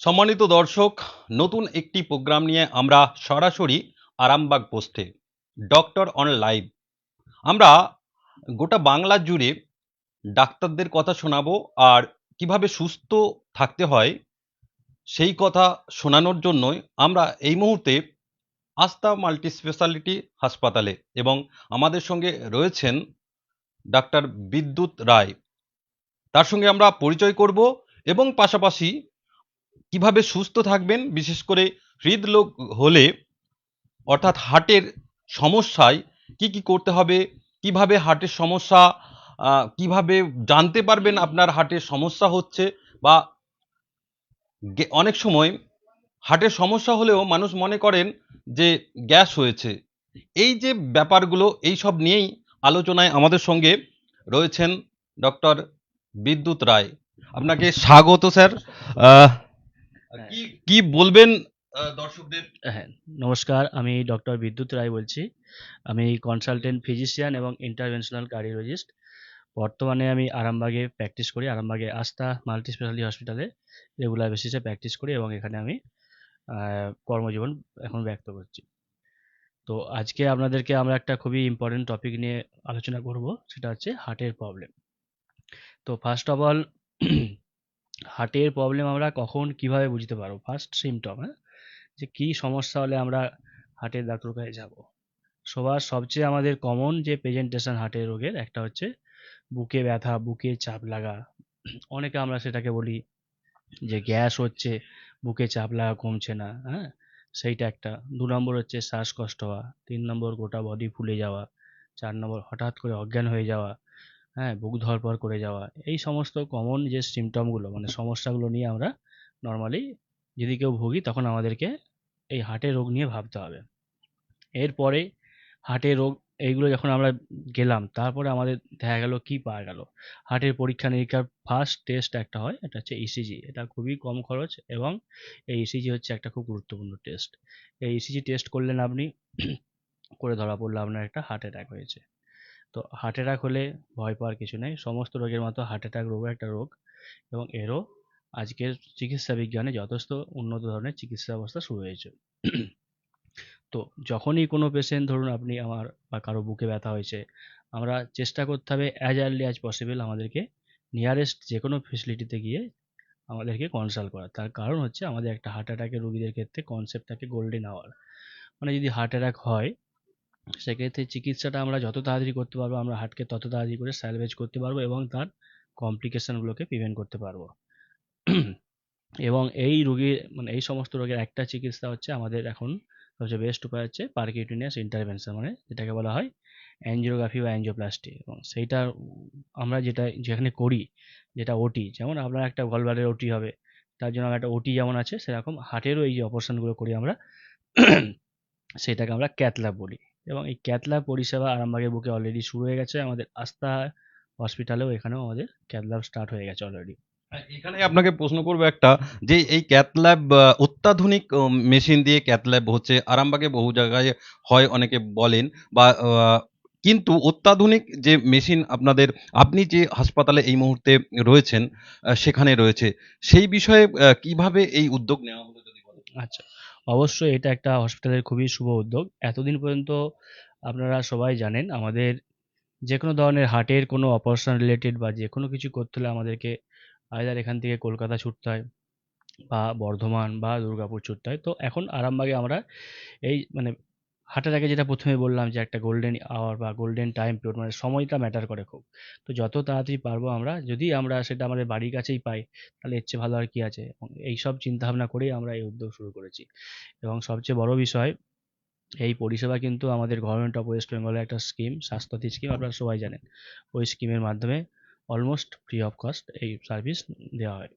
সম্মানিত দর্শক, নতুন একটি প্রোগ্রাম নিয়ে আমরা সরাসরি আরামবাগ পোস্টে, ডক্টর অন লাইভ। আমরা গোটা বাংলা জুড়ে ডাক্তারদের কথা শোনাবো আর কীভাবে সুস্থ থাকতে হয় সেই কথা শোনানোর জন্যই আমরা এই মুহূর্তে আস্থা মাল্টি স্পেশালিটি হাসপাতালে এবং আমাদের সঙ্গে রয়েছেন ডাক্তার বিদ্যুৎ রায়। তার সঙ্গে আমরা পরিচয় করব এবং পাশাপাশি কীভাবে সুস্থ থাকবেন, বিশেষ করে হৃদরোগ হলে, অর্থাৎ হার্টের সমস্যায় কি কি করতে হবে, কীভাবে হার্টের সমস্যা কীভাবে জানতে পারবেন আপনার হার্টের সমস্যা হচ্ছে বা অনেক সময় হার্টের সমস্যা হলেও মানুষ মনে করেন যে গ্যাস হয়েছে। এই যে ব্যাপারগুলো, এই সব নিয়েই আলোচনায় আমাদের সঙ্গে রয়েছেন ডক্টর বিদ্যুৎ রায়। আপনাকে স্বাগত স্যার। আহ, কি কি বলবেন দর্শকদের? হ্যাঁ নমস্কার। আমি ডক্টর বিদ্যুৎ রায় বলছি। আমি কনসালটেন্ট ফিজিশিয়ান এবং ইন্টারভেনশনাল কার্ডিওলজিস্ট বর্তমানে আমি আরামবাগে প্র্যাকটিস করি আরামবাগে আস্থা মাল্টি স্পেশালিটি হসপিটালে রেগুলার বেসিসে প্র্যাকটিস করি এবং এখানে আমি কর্মজীবন এখন ব্যক্ত করছি। তো আজকে আপনাদেরকে আমরা একটা খুবই ইম্পর্টেন্ট টপিক নিয়ে আলোচনা করব, সেটা হচ্ছে হার্টের প্রবলেম তো ফার্স্ট অফ অল হার্টের প্রবলেম আমরা কখন কীভাবে বুঝতে পারব? ফার্স্ট সিমটম হ্যাঁ? যে কি সমস্যা হলে আমরা হার্টের ডাক্তার কাছে যাব? সবার সবচেয়ে আমাদের কমন যে প্রেজেন্টেশন হার্টের রোগের, একটা হচ্ছে বুকে ব্যথা, বুকে চাপ লাগা। অনেকে আমরা সেটাকে বলি যে গ্যাস হচ্ছে, বুকে চাপ লাগা কমছে না হ্যাঁ? সেইটা একটা। দু নম্বর হচ্ছে শ্বাসকষ্ট হওয়া, তিন নম্বর গোটা বডি ফুলে যাওয়া, চার নম্বর হঠাৎ করে অজ্ঞান হয়ে যাওয়া হ্যাঁ বুক ধরপর করে যাওয়া, এই সমস্ত কমন যে সিমটমগুলো মানে সমস্যাগুলো নিয়ে আমরা নর্মালি যদি কেউ ভুগি তখন আমাদেরকে এই হার্টের রোগ নিয়ে ভাবতে হবে। এরপরে হার্টের রোগ এইগুলো যখন আমরা গেলাম, তারপরে আমাদের দেখা গেল কি পাওয়া গেল? হার্টের পরীক্ষা নিরীক্ষার ফার্স্ট টেস্ট একটা হয়, এটা হচ্ছে ইসিজি এটা খুবই কম খরচ এবং এই ইসিজি হচ্ছে একটা খুব গুরুত্বপূর্ণ টেস্ট এই ইসিজি টেস্ট করলেন আপনি, করে ধরা পড়ল আপনার একটা হার্ট অ্যাটাক হয়েছে। তো হার্ট অ্যাটাক হলে ভয় পাওয়ার কিছু নেই, সমস্ত রোগের মতো হার্ট অ্যাটাক রোগও একটা রোগ এবং এরও আজকের চিকিৎসা বিজ্ঞানে যথেষ্ট উন্নত ধরনের চিকিৎসা ব্যবস্থা শুরু হয়েছে। তো যখনই কোনো পেশেন্ট ধরুন আপনি আমার বা কারও বুকে ব্যথা হয়েছে, আমরা চেষ্টা করতে হবে অ্যাজ আর্লি অ্যাজ পসিবল আমাদেরকে নিয়ারেস্ট যে কোনো ফেসিলিটিতে গিয়ে আমাদেরকে কনসাল্ট করা। তার কারণ হচ্ছে আমাদের একটা হার্ট অ্যাটাকের রুগীদের ক্ষেত্রে কনসেপ্ট থাকে গোল্ডেন আওয়ার মানে যদি হার্ট অ্যাটাক হয়, সেক্ষেত্রে চিকিৎসাটা আমরা যত তাড়াতাড়ি করতে পারব, আমরা হার্টকে তত তাড়াতাড়ি করে স্যালভেজ করতে পারব এবং তার কমপ্লিকেশনগুলোকে প্রিভেন্ট করতে পারব। এবং এই রোগীর মানে এই সমস্ত রোগের একটা চিকিৎসা হচ্ছে আমাদের এখন সবচেয়ে বেস্ট উপায় হচ্ছে পারকিউটিনিয়াস ইন্টারভেনশন মানে যেটাকে বলা হয় অ্যাঞ্জিওগ্রাফি বা অ্যাঞ্জিওপ্লাস্টি এবং সেইটা আমরা যেটা যেখানে করি, যেটা ওটি যেমন আপনার একটা গলবারের ওটি হবে, তার জন্য একটা ওটি যেমন আছে সেরকম হার্টেরও এই যে অপারেশনগুলো করি আমরা, সেটাকে আমরা ক্যাথল্যাব বলি এবং এই ক্যাথল্যাব পরিষেবা আরামবাগের বুকে অলরেডি শুরু হয়ে গেছে, আমাদের আস্থা হসপিটালেও এখানেও আমাদের ক্যাথল্যাব স্টার্ট হয়ে গেছে অলরেডি এখানে আপনাকে প্রশ্ন করব একটা, যে এই ক্যাথল্যাব অত্যাধুনিক মেশিন দিয়ে ক্যাথল্যাব হচ্ছে, আরামবাগে বহু জায়গায় হয় অনেকে বলেন, বা কিন্তু অত্যাধুনিক যে মেশিন আপনাদের, আপনি যে হাসপাতালে এই মুহূর্তে রয়েছেন সেখানে রয়েছে, সেই বিষয়ে কীভাবে এই উদ্যোগ নেওয়া হলো যদি আচ্ছা অবশ্যই এটা একটা হসপিটালের খুবই শুভ উদ্যোগ। এতদিন পর্যন্ত আপনারা সবাই জানেন, আমাদের যে কোনো ধরনের হার্টের কোনো অপারেশন রিলেটেড বা যে কোনো কিছু করতে হলে আমাদেরকে আয়দার এখান থেকে কলকাতা ছুটতে হয় বা বর্ধমান বা দুর্গাপুর ছুটতে হয়। তো এখন আরামবাগে আমরা এই মানে হাঁটার আগে যেটা প্রথমে বললাম যে একটা গোল্ডেন আওয়ার বা গোল্ডেন টাইম পিরিয়ড মানে সময়টা ম্যাটার করে খুব। তো যত তাড়াতাড়ি পারব আমরা, যদি আমরা সেটা আমাদের বাড়ির কাছেই পাই, তাহলে এর চেয়ে ভালো আর কি আছে? এবং এইসব চিন্তাভাবনা করেই আমরা এই উদ্যোগ শুরু করেছি। এবং সবচেয়ে বড় বিষয়, এই পরিষেবা কিন্তু আমাদের গভর্নমেন্ট অফ ওয়েস্ট বেঙ্গলের একটা স্কিম স্বাস্থ্যসাথী স্কিম আপনারা সবাই জানেন। ওই স্কিমের মাধ্যমে অলমোস্ট ফ্রি অফ কস্ট এই সার্ভিস দেওয়া হয়।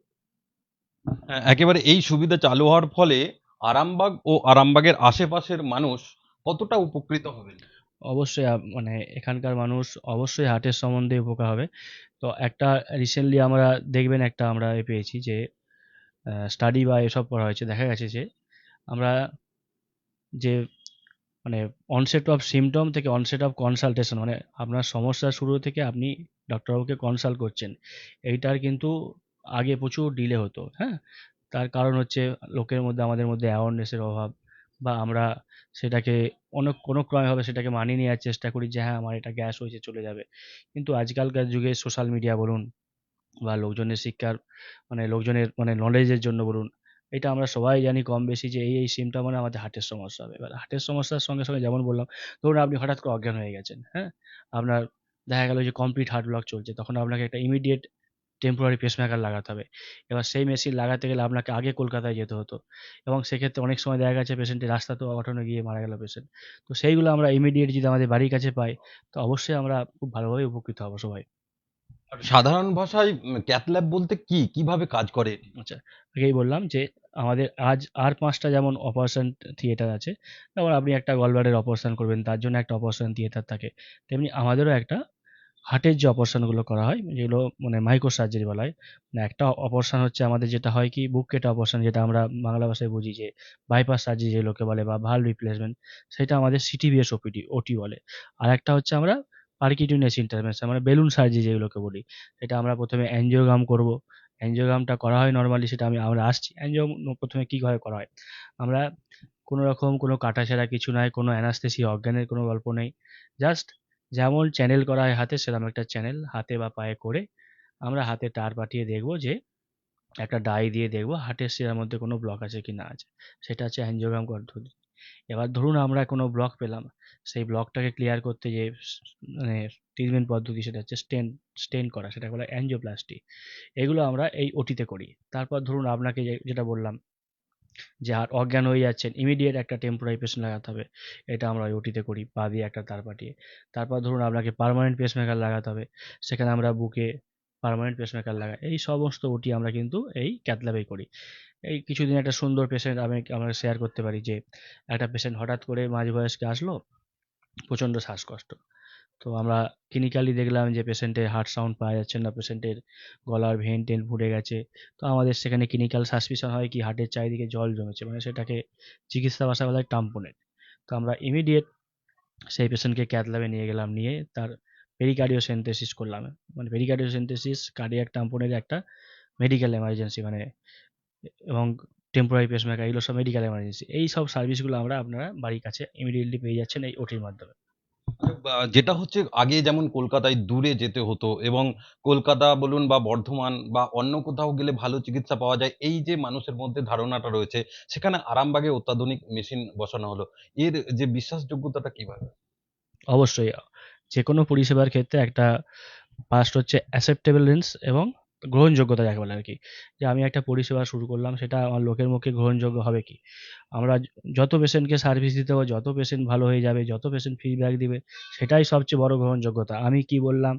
একেবারে এই সুবিধা চালু হওয়ার ফলে আরামবাগ ও আরামবাগের আশেপাশের মানুষ কতটা উপকৃত হবেন? অবশ্যই মানে এখানকার মানুষ অবশ্যই হার্টের সম্বন্ধে উপকার হবে। তো একটা রিসেন্টলি আমরা দেখবেন একটা আমরা এ পেয়েছি যে স্টাডি বা এসব করা হয়েছে। দেখা গেছে যে আমরা যে মানে অনসেট অফ সিমটম থেকে অনসেট অফ কনসালটেশন মানে আপনার সমস্যা শুরু থেকে আপনি ডক্টরবাবুকে কনসাল্ট করছেন, এইটার কিন্তু আগে প্রচুর ডিলে হতো হ্যাঁ? তার কারণ হচ্ছে লোকের মধ্যে, আমাদের মধ্যে অ্যাওয়ারনেসের অভাব বা আমরা সেটাকে অনেক কোনো ক্রমভাবে সেটাকে মানিয়ে নেওয়ার চেষ্টা করি যে হ্যাঁ আমার এটা গ্যাস হয়েছে, চলে যাবে। কিন্তু আজকালকার যুগে সোশ্যাল মিডিয়া বলুন বা লোকজনের শিক্ষার মানে লোকজনের মানে নলেজের জন্য বলুন এটা আমরা সবাই জানি কম বেশি যে এই এই সিমটা মানে আমাদের হার্টের সমস্যা হবে। এবার হার্টের সমস্যার সঙ্গে সঙ্গে যেমন বললাম, ধরুন আপনি হঠাৎ করে অজ্ঞান হয়ে গেছেন হ্যাঁ? আপনার দেখা গেল যে কমপ্লিট হার্ট ব্লক চলছে, তখন আপনাকে একটা ইমিডিয়েট টেম্পোরারি পেসমেকার লাগাতে হবে। এবার সেই মেশিন লাগাতে গেলে আপনাকে আগে কলকাতায় যেতে হতো এবং সেক্ষেত্রে অনেক সময় দেখা গেছে পেশেন্টের রাস্তা তো অঘটনে গিয়ে মারা গেল পেশেন্ট তো সেইগুলো আমরা ইমিডিয়েট যদি আমাদের বাড়ির কাছে পাই, তো অবশ্যই আমরা খুব ভালোভাবে উপকৃত হব সবাই। সাধারণ ভাষায় ক্যাথল্যাব বলতে কি? কীভাবে কাজ করে? আচ্ছা আগেই বললাম যে আমাদের আজ আর পাঁচটা যেমন অপারেশন থিয়েটার আছে, যেমন আপনি একটা গলব্লাডারের অপারেশন করবেন, তার জন্য একটা অপারেশন থিয়েটার থাকে, তেমনি আমাদেরও একটা হার্টের যে অপারেশনগুলো করা হয়, যেগুলো মানে মাইক্রো সার্জারি বলা হয় মানে একটা অপারেশন হচ্ছে আমাদের যেটা হয় কি, বুক কেটে অপারেশন যেটা আমরা বাংলা ভাষায় বুঝি যে বাইপাস সার্জারি যেগুলোকে বলে বা ভালো রিপ্লেসমেন্ট সেটা আমাদের সিটিবিএস ওপিডি ওটি বলে। আর একটা হচ্ছে আমরা পার্কিটিউনিয়াস ইন্টারভেনশন মানে বেলুন সার্জারি যেগুলোকে বলি, সেটা আমরা প্রথমে অ্যাঞ্জিওগ্রাম করব। অ্যাঞ্জিওগ্রামটা করা হয় নর্মালি সেটা আমি আমরা আসছি অ্যাঞ্জিও প্রথমে কীভাবে করা হয়? আমরা কোনো রকম কোনো কাটাছেঁড়া কিছু নাই, কোনো অ্যানাস্থেসি অজ্ঞানের কোনো গল্প নেই। জাস্ট যেমন চ্যানেল করা হয় হাতে, সেরকম একটা চ্যানেল হাতে বা পায়ে করে আমরা হাতে তার পাঠিয়ে দেখব যে একটা ডাই দিয়ে দেখব হার্টের শিরার মধ্যে কোনো ব্লক আছে কি না আছে। সেটা হচ্ছে অ্যাঞ্জিওগ্রাম পদ্ধতি এবার ধরুন আমরা কোনো ব্লক পেলাম, সেই ব্লকটাকে ক্লিয়ার করতে যে মানে ট্রিটমেন্ট পদ্ধতি সেটা হচ্ছে স্টেন স্টেন করা সেটা বলে অ্যাঞ্জিওপ্লাস্টি এগুলো আমরা এই ওটিতে করি। তারপর ধরুন আপনাকে যেটা বললাম যে আর অজ্ঞান হয়ে যাচ্ছেন ইমিডিয়েট একটা টেম্পোরারি পেশেন্ট লাগাতে হবে, এটা আমরা ওটিতে করি, পা দিয়ে একটা তার পাঠিয়ে। তারপর ধরুন আপনাকে পার্মানেন্ট পেসমেকার লাগাতে হবে, সেখানে আমরা বুকে পার্মানেন্ট পেসমেকার লাগাই, এই সমস্ত ওটি আমরা কিন্তু এই ক্যাথল্যাবেই করি। এই কিছুদিন একটা সুন্দর পেশেন্ট আমি, আমরা শেয়ার করতে পারি যে, একটা পেশেন্ট হঠাৎ করে মাঝ বয়স্কে আসলো, প্রচণ্ড শ্বাসকষ্ট। তো আমরা ক্লিনিক্যালি দেখলাম যে পেশেন্টের হার্ট সাউন্ড পাওয়া যাচ্ছে না পেশেন্টের গলার ভেন টেন ফুটে গেছে। তো আমাদের সেখানে ক্লিনিক্যাল সাসপিশন হয় কি হার্টের চারিদিকে জল জমেছে মানে সেটাকে চিকিৎসা ভাষা বলা হয় টাম্পনেট তো আমরা ইমিডিয়েট সেই পেশেন্টকে ক্যাথ ল্যাবে নিয়ে গেলাম, নিয়ে তার পেরিকার্ডিও সেন্থেসিস করলাম। মানে পেরিকার্ডিও সেন্থেসিস কার্ডিয়াক টাম্পনের একটা মেডিকেল এমার্জেন্সি মানে এবং টেম্পোরারি পেসমেকার এগুলো সব মেডিকেল এমার্জেন্সি এই সব সার্ভিসগুলো আমরা আপনারা বাড়ির কাছে ইমিডিয়েটলি পেয়ে যাচ্ছেন এই ওটির মাধ্যমে। যেটা হচ্ছে আগে যেমন কলকাতায় দূরে যেতে হতো এবং কলকাতা বলুন বা বর্ধমান বা অন্য কোথাও গেলে ভালো চিকিৎসা পাওয়া যায় এই যে মানুষের মধ্যে ধারণাটা রয়েছে সেখানে আরামবাগে অত্যাধুনিক মেশিন বসানো হলো। এর যে বিশ্বাসযোগ্যতাটা কীভাবে? অবশ্যই যে কোনো পরিষেবার ক্ষেত্রে একটা ফার্স্ট হচ্ছে অ্যাসেপ্টেবলেন্স এবং গ্রহণযোগ্যতা যাকে বলে আর কি যে আমি একটা পরিষেবা শুরু করলাম, সেটা আমার লোকের মুখে গ্রহণযোগ্য হবে কি? আমরা যত পেশেন্টকে সার্ভিস দিতে হবে, যত পেশেন্ট ভালো হয়ে যাবে, যত পেশেন্ট ফিডব্যাক দিবে, সেটাই সবচেয়ে বড় গ্রহণযোগ্যতা। আমি কি বললাম,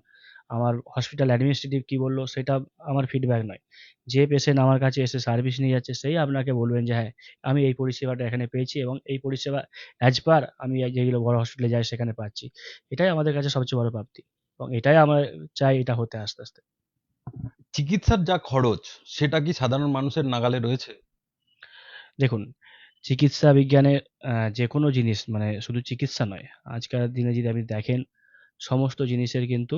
আমার হসপিটাল অ্যাডমিনিস্ট্রেটিভ কি বলল, সেটা আমার ফিডব্যাক নয়। যে পেশেন্ট আমার কাছে এসে সার্ভিস নিয়ে যাচ্ছে, সেই আপনাকে বলবেন যে হ্যাঁ আমি এই পরিষেবাটা এখানে পেয়েছি এবং এই পরিষেবা অ্যাজ পার আমি যেগুলো বড় হসপিটালে যাই, সেখানে পাচ্ছি। এটাই আমাদের কাছে সবচেয়ে বড় প্রাপ্তি এবং এটাই আমরা চাই এটা হতে আস্তে আস্তে। চিকিৎসার যা খরচ সেটা কি সাধারণ মানুষের নাগালে রয়েছে? দেখুন চিকিৎসা বিজ্ঞানে আহ, যে কোনো জিনিস মানে শুধু চিকিৎসা নয় আজকাল দিনে যদি আপনি দেখেন সমস্ত জিনিসের কিন্তু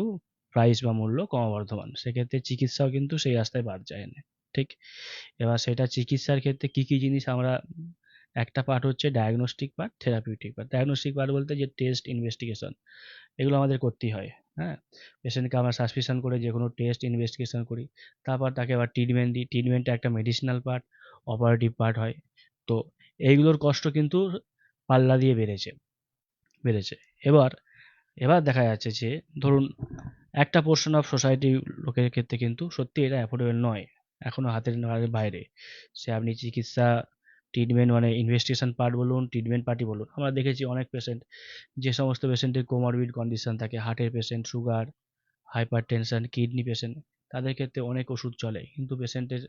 প্রাইস বা মূল্য ক্রমবর্ধমান। সেক্ষেত্রে চিকিৎসাও কিন্তু সেই রাস্তায় বাদ যায় না ঠিক? এবার সেটা চিকিৎসার ক্ষেত্রে কি কি জিনিস আমরা একটা পার্ট হচ্ছে diagnostic part therapeutic part diagnostic part বলতে যে টেস্ট ইনভেস্টিগেশন এগুলো আমাদের করতেই হয়। হ্যাঁ? পেশেন্টকে আমরা সাসপিশন করে যে কোনো টেস্ট ইনভেস্টিগেশন করি, তারপর তাকে আবার ট্রিটমেন্ট দিই। ট্রিটমেন্টটা একটা মেডিসিনাল পার্ট অপারেটিভ পার্ট হয়। তো এইগুলোর কষ্ট কিন্তু পাল্লা দিয়ে বেড়েছে বেড়েছে। এবার এবার দেখা যাচ্ছে যে, ধরুন একটা পোর্শন অফ সোসাইটি লোকের ক্ষেত্রে কিন্তু সত্যি এটা অ্যাফোর্ডেবল নয়, এখনও হাতের নাগালের বাইরে। সে আপনি চিকিৎসা ট্রিটমেন্ট মানে ইনভেস্টিগেশন পার্ট বলুন ট্রিটমেন্ট পার্টি বলুন, আমরা দেখেছি অনেক পেশেন্ট যে সমস্ত পেশেন্টের কোমরবিড কন্ডিশন থাকে হার্টের patient sugar hypertension kidney patient তাদের ক্ষেত্রে অনেক ওষুধ চলে, কিন্তু পেশেন্টের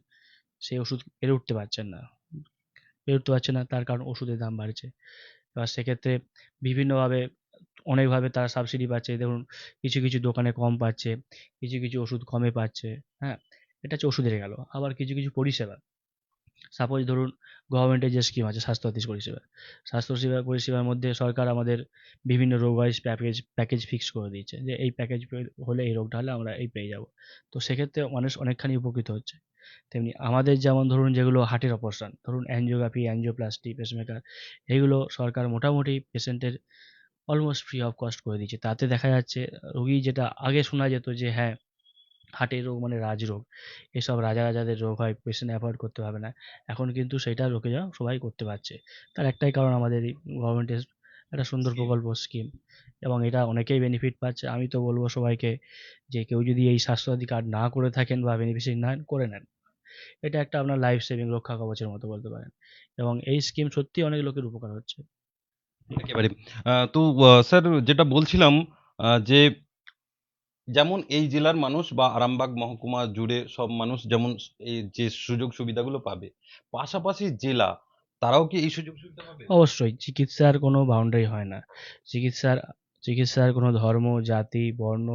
সেই ওষুধ পেরে উঠতে পারছেন না, পেরে উঠতে পারছে না, তার কারণ ওষুধের দাম বাড়ছে। এবার সেক্ষেত্রে বিভিন্নভাবে, অনেকভাবে তারা সাবসিডি পাচ্ছে ধরুন কিছু কিছু দোকানে কম পাচ্ছে, কিছু কিছু ওষুধ কমে পাচ্ছে হ্যাঁ এটা হচ্ছে ওষুধের গেল, আবার কিছু কিছু পরিষেবা সাপোজ ধরুন গভর্নমেন্টের যে স্কিম আছে স্বাস্থ্যসাথী পরিষেবা। স্বাস্থ্য সেবা পরিষেবার মধ্যে সরকার আমাদের বিভিন্ন রোগ ওয়াইজ প্যাকেজ প্যাকেজ ফিক্স করে দিয়েছে। যে এই প্যাকেজ হলে এই রোগটা হলে আমরা এই পেয়ে যাব। তো সেক্ষেত্রে মানুষ অনেকখানি উপকৃত হচ্ছে। তেমনি আমাদের যেমন ধরুন যেগুলো হার্টের অপারেশন ধরুন অ্যানজিওগ্রাফি অ্যানজিওপ্লাস্টি পেসমেকার এইগুলো সরকার মোটামুটি পেশেন্টের অলমোস্ট ফ্রি অফ কস্ট করে দিচ্ছে তাতে দেখা যাচ্ছে, রোগী যেটা আগে শোনা যেত যে হ্যাঁ হার্টের রোগ মানে রাজরোগ এসব রাজা রাজাদের রোগ হয় পেশেন্ট অ্যাভয়েড করতে পারবে না। এখন কিন্তু সেটা রোকে যাওয়া সবাই করতে পারছে। তার একটাই কারণ আমাদের এই গভর্নমেন্টের একটা সুন্দর প্রকল্প স্কিম এবং এটা অনেকেই বেনিফিট পাচ্ছে। আমি তো বলব সবাইকে যে কেউ যদি এই স্বাস্থ্যসাথী কার্ড না করে থাকেন বা বেনিফিশিয়ারি না করে নেন এটা একটা আপনার লাইফ সেভিং রক্ষা কবচের মতো বলতে পারেন। এবং এই স্কিম সত্যি অনেক লোকের উপকার হচ্ছে। একেবারে। তো স্যার যেটা বলছিলাম যে যেমন এই জেলার মানুষ বা আরামবাগ মহকুমা জুড়ে সব মানুষ যেমন এই যে সুযোগ সুবিধাগুলো পাবে পাশাপাশি জেলা তারাও কি এই সুযোগ সুবিধা পাবে? অবশ্যই চিকিৎসার কোনো বাউন্ডারি হয় না। চিকিৎসার চিকিৎসার কোনো ধর্ম জাতি বর্ণ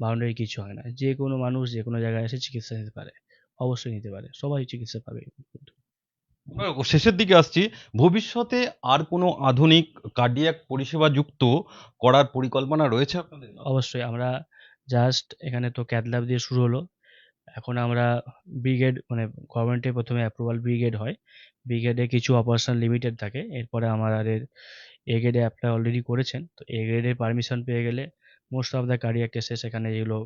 বাউন্ডারি কিছু হয় না। যে কোনো মানুষ যে কোনো জায়গায় এসে চিকিৎসা নিতে পারে অবশ্যই নিতে পারে সবাই চিকিৎসা পাবে। শেষের দিকে আসছি ভবিষ্যতে আর কোনো আধুনিক কার্ডিয়াক পরিষেবা যুক্ত করার পরিকল্পনা রয়েছে আপনাদের? অবশ্যই আমরা জাস্ট এখানে তো ক্যাথ দিয়ে শুরু হলো। এখন আমরা ব্রিগেড মানে গভর্নমেন্টে প্রথমে অ্যাপ্রুভাল ব্রিগেড হয়। ব্রিগেডে কিছু অপারেশন লিমিটেড থাকে। এরপরে আমাদের এ গ্রেডে অ্যাপ্লাই অলরেডি করেছেন। তো এ গ্রেডের পারমিশন পেয়ে গেলে most of the cardiac cases এখানে যেগুলো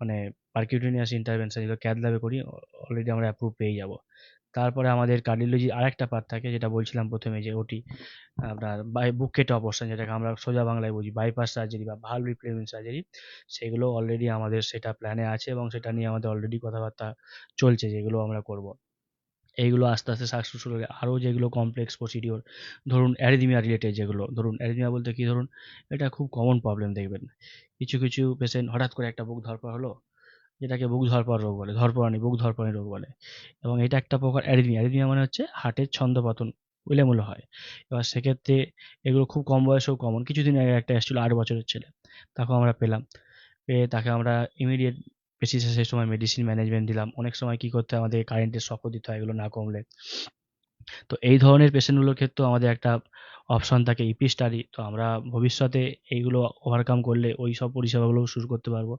মানে পারকিউটিনিয়াস ইন্টারভেনশন যেগুলো ক্যাথ করি। অলরেডি আমরা অ্যাপ্রুভ পেয়ে যাব। তারপরে আমাদের কার্ডিওলজি আরেকটা পার্ট থাকে, যেটা বলছিলাম প্রথমে যে ওটি আপনার বাই বুক কেটে অপারেশন যেটাকে আমরা সোজা বাংলায় বুঝি বাইপাস সার্জারি বা ভালো রিপ্লেসমেন্ট সার্জারি সেগুলো অলরেডি আমাদের সেটা প্ল্যানে আছে এবং সেটা নিয়ে আমাদের অলরেডি কথাবার্তা চলছে, যেগুলো আমরা করব। এইগুলো আস্তে আস্তে সাকসেসফুল হলে আরও যেগুলো কমপ্লেক্স প্রসিডিওর ধরুন অ্যারিদমিয়া রিলেটেড যেগুলো, ধরুন অ্যারিদমিয়া বলতে কি ধরুন, এটা খুব কমন প্রবলেম দেখবেন। কিছু কিছু পেশেন্ট হঠাৎ করে একটা বুক ধরপড় হলো যেটাকে বুক ধরপড় রোগ বলে ধরপরানি বুক ধরপড়ানি রোগ বলে। এবং এটা একটা প্রকার অ্যারিদমিয়া। অ্যারিদমিয়া মানে হচ্ছে হার্টের ছন্দপতন, উলেমুলো হয়। এবার সেক্ষেত্রে এগুলো খুব কম বয়সেও কমন কিছুদিন আগে একটা এসেছিল আট বছরের ছেলে। তাকেও আমরা পেলাম। পেয়ে তাকে আমরা ইমিডিয়েট বেসিসে সেই সময় মেডিসিন ম্যানেজমেন্ট দিলাম। অনেক সময় কী করতে আমাদের কারেন্টের শকও দিতে হয় এগুলো না কমলে। তো এই ধরনের পেশেন্টগুলোর ক্ষেত্রেও আমাদের একটা অপশন থাকে ইপি স্টাডি তো আমরা ভবিষ্যতে এইগুলো ওভারকাম করলে ওই সব পরিষেবাগুলো শুরু করতে পারব।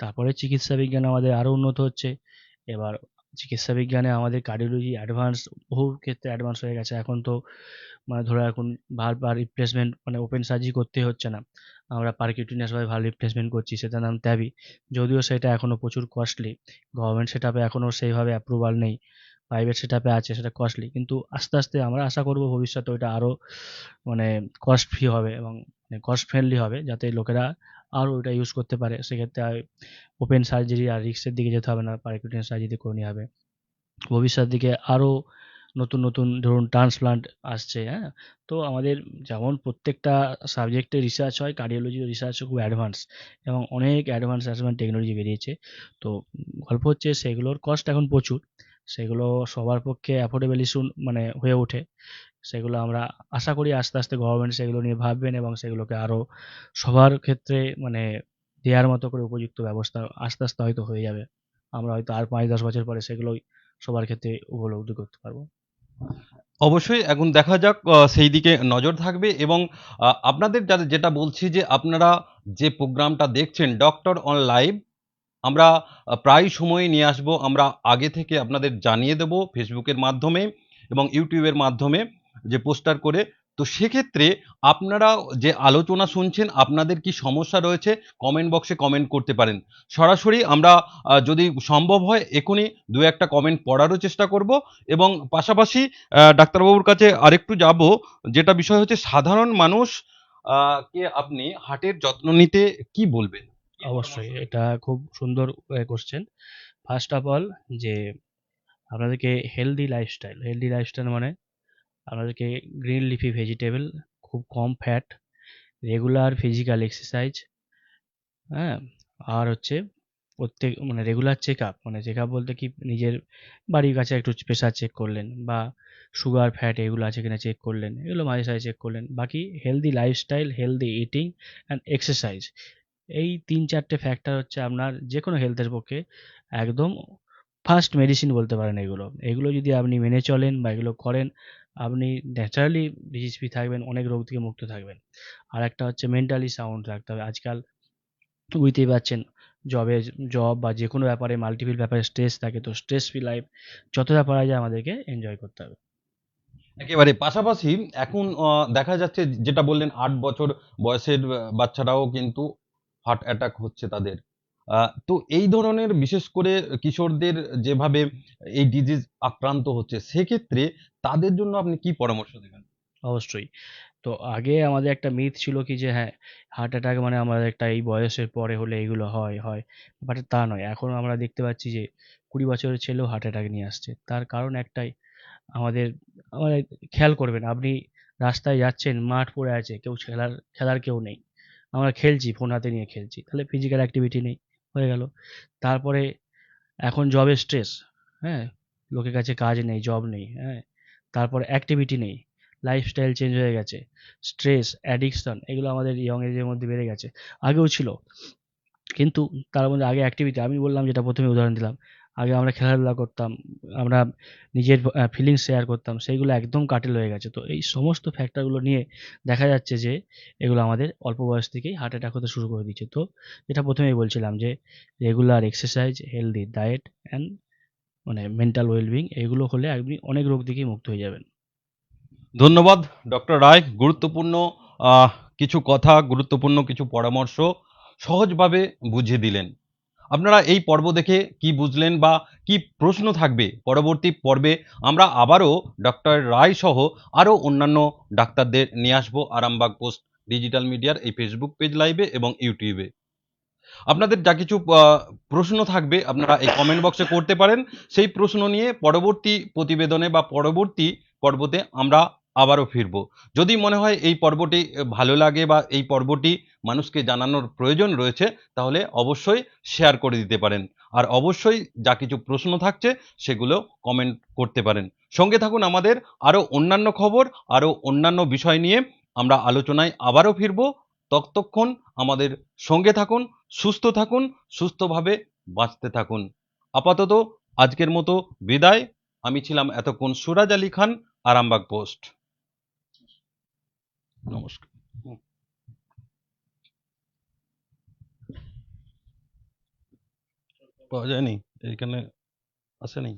তারপরে চিকিৎসা বিজ্ঞান আমাদের আরও উন্নত হচ্ছে। এবার চিকিৎসা বিজ্ঞানে আমাদের কার্ডিওলজি অ্যাডভান্স বহু ক্ষেত্রে অ্যাডভান্স হয়ে গেছে। এখন তো মানে ধরো এখন বারবার রিপ্লেসমেন্ট মানে ওপেন সার্জারি করতে হচ্ছে না। আমরা পারকিউটিনিয়াস ভাবে ভালো রিপ্লেসমেন্ট করছি, সেটার নাম ট্যাবি যদিও সেটা এখনও প্রচুর কস্টলি গভর্নমেন্ট সেটাপে এখনও সেইভাবে অ্যাপ্রুভাল নেই। প্রাইভেট সেটাপে আছে, সেটা কস্টলি কিন্তু আস্তে আস্তে আমরা আশা করব ভবিষ্যতে ওইটা আরও মানে কস্ট ফ্রি হবে এবং কস্ট ফ্রেন্ডলি হবে, যাতে লোকেরা আরও ওইটা ইউজ করতে পারে। সেক্ষেত্রে ওপেন সার্জারি আর রিক্সের দিকে যেতে হবে না পারকিউটিনিয়াস সার্জারি করে নিয়ে হবে। ভবিষ্যৎ দিকে আরও নতুন নতুন ধরুন ট্রান্সপ্লান্ট আসছে হ্যাঁ? তো আমাদের যেমন প্রত্যেকটা সাবজেক্টে রিসার্চ হয় কার্ডিওলজি রিসার্চ খুব অ্যাডভান্স এবং অনেক অ্যাডভান্স অ্যাডভান্স টেকনোলজি বেরিয়েছে। তো গল্প হচ্ছে সেগুলোর কস্ট এখন প্রচুর। সেগুলো সবার পক্ষে অ্যাফোর্ডেবল ইস্যু মানে হয়ে ওঠে। সেগুলো আমরা আশা করি আস্তে আস্তে গভর্নমেন্ট সেগুলো নিয়ে ভাববেন এবং সেগুলোকে আরও সবার ক্ষেত্রে মানে দেওয়ার মতো করে উপযুক্ত ব্যবস্থা আস্তে আস্তে হয়তো হয়ে যাবে। আমরা হয়তো আর পাঁচ দশ বছর পরে সেগুলোই সবার ক্ষেত্রে উপলব্ধি করতে পারব। অবশ্যই, এখন দেখা যাক সেই দিকে নজর থাকবে এবং আপনাদের যাদের যেটা বলছি যে আপনারা যে প্রোগ্রামটা দেখছেন ডক্টর অন লাইভ আমরা প্রায় সময় নিয়ে আসব। আমরা আগে থেকে আপনাদের জানিয়ে দেব ফেসবুকের মাধ্যমে এবং ইউটিউবের মাধ্যমে যে পোস্টার করে। তো সেক্ষেত্রে আপনারা যে আলোচনা শুনছেন, আপনাদের কি সমস্যা রয়েছে কমেন্ট বক্সে কমেন্ট করতে পারেন। সরাসরি আমরা যদি সম্ভব হয়, এখনই দু একটা কমেন্ট পড়ারও চেষ্টা করব এবং পাশাপাশি ডাক্তারবাবুর কাছে আরেকটু যাব। যেটা বিষয় হচ্ছে, সাধারণ মানুষ কে আপনি হার্টের যত্ন নিতে কি বলবেন? অবশ্যই এটা খুব সুন্দর কোশ্চেন ফার্স্ট অফ অল যে আপনাদেরকে হেলদি লাইফস্টাইল হেলদি লাইফস্টাইল মানে আপনাদেরকে গ্রিন লিফি ভেজিটেবল খুব কম ফ্যাট রেগুলার ফিজিক্যাল এক্সারসাইজ হ্যাঁ? আর হচ্ছে প্রত্যেক মানে রেগুলার চেক আপ মানে চেক আপ বলতে কি নিজের বাড়ির কাছে একটু প্রেশার চেক করলেন বা সুগার ফ্যাট এগুলো আছে কিনা চেক করলেন এগুলো মাঝে সাঝে চেক করলেন। বাকি healthy lifestyle healthy eating and exercise এই তিন চারটে ফ্যাক্টর হচ্ছে আপনার যে কোনো হেলথের পক্ষে একদম ফার্স্ট মেডিসিন বলতে পারেন এগুলো। এগুলো যদি আপনি মেনে চলেন বা এগুলো করেন, আপনি ন্যাচারালি ডিজিজ ফ্রি থাকবেন, অনেক রোগ থেকে মুক্ত থাকবেন। আর একটা হচ্ছে মেন্টালি সাউন্ড রাখতে হবে। আজকাল বুঝতেই পারছেন জবে জব বা যে কোনো ব্যাপারে মাল্টিপল ব্যাপারে স্ট্রেস থাকে, তো স্ট্রেস ফ্রি লাইফ যতটা পারা যায় আমাদেরকে এনজয় করতে হবে। একেবারে পাশাপাশি এখন দেখা যাচ্ছে যেটা বললেন আট বছর বয়সের বাচ্চারাও কিন্তু হার্ট অ্যাটাক হচ্ছে তাদের। তো এই ধরনের বিশেষ করে কিশোরদের যেভাবে এই ডিজিজ আক্রান্ত হচ্ছে, সেক্ষেত্রে তাদের জন্য আপনি কি পরামর্শ দেবেন? অবশ্যই। তো আগে আমাদের একটা মিথ ছিল কি যে হ্যাঁ হার্ট অ্যাটাক মানে আমাদের একটা এই বয়সের পরে হলে এগুলো হয় হয়। বাট তা নয়। এখন আমরা দেখতে পাচ্ছি যে, কুড়ি বছরের ছেলেও হার্ট অ্যাটাক নিয়ে আসছে। তার কারণ একটাই, আমাদের আমাদের খেয়াল করবেন, আপনি রাস্তায় যাচ্ছেন, মাঠ পড়ে আছে, কেউ খেলার খেলার কেউ নেই। আমরা খেলছি ফোন হাতে নিয়ে খেলছি। তাহলে ফিজিক্যাল অ্যাক্টিভিটি নেই, হয়ে গেল। তারপরে এখন জবের স্ট্রেস হ্যাঁ? লোকের কাছে কাজ নেই জব নেই হ্যাঁ? তারপরে অ্যাক্টিভিটি নেই লাইফস্টাইল চেঞ্জ হয়ে গেছে স্ট্রেস অ্যাডিকশন এগুলো আমাদের ইয়ং এজের মধ্যে বেড়ে গেছে। আগেও ছিল, কিন্তু তার মধ্যে আগে অ্যাক্টিভিটি আমি বললাম যেটা প্রথমে উদাহরণ দিলাম আগে আমরা খেলাধুলা করতাম, আমরা নিজের ফিলিংস শেয়ার করতাম, সেইগুলো একদম কাটেল হয়ে গেছে। তো এই সমস্ত ফ্যাক্টরগুলো নিয়ে দেখা যাচ্ছে যে, এগুলো আমাদের অল্প বয়স থেকেই হার্ট অ্যাটাক হতে শুরু করে দিচ্ছে। তো যেটা প্রথমেই বলছিলাম যে regular exercise healthy diet and মানে মেন্টাল ওয়েলবিং এগুলো হলে আপনি অনেক রোগ থেকেই মুক্ত হয়ে যাবেন। ধন্যবাদ ডক্টর রায়। গুরুত্বপূর্ণ কিছু কথা, গুরুত্বপূর্ণ কিছু পরামর্শ সহজভাবে বুঝিয়ে দিলেন। আপনারা এই পর্ব দেখে কি বুঝলেন বা কি প্রশ্ন থাকবে? পরবর্তী পর্বে আমরা আবারও ডক্টর রায় সহ আরও অন্যান্য ডাক্তারদের নিয়ে আসব আরামবাগ পোস্ট ডিজিটাল মিডিয়ার এই ফেসবুক পেজ লাইভে এবং ইউটিউবে। আপনাদের যা কিছু প্রশ্ন থাকবে আপনারা এই কমেন্ট বক্সে করতে পারেন। সেই প্রশ্ন নিয়ে পরবর্তী প্রতিবেদনে বা পরবর্তী পর্বতে আমরা আবারও ফিরব। যদি মনে হয় এই পর্বটি ভালো লাগে বা এই পর্বটি মানুষকে জানানোর প্রয়োজন রয়েছে, তাহলে অবশ্যই শেয়ার করে দিতে পারেন। আর অবশ্যই যা কিছু প্রশ্ন থাকছে, সেগুলো কমেন্ট করতে পারেন। সঙ্গে থাকুন আমাদের আরও অন্যান্য খবর, আরও অন্যান্য বিষয় নিয়ে। আমরা আলোচনায় আবারও ফিরব। ততক্ষণ আমাদের সঙ্গে থাকুন, সুস্থ থাকুন, সুস্থভাবে বাঁচতে থাকুন। আপাতত আজকের মতো বিদায়। আমি ছিলাম এতক্ষণ সুরাজ আলী খান, আরামবাগ পোস্ট। নমস্কার। পাওয়া যায়নি? এইখানে আসেনি?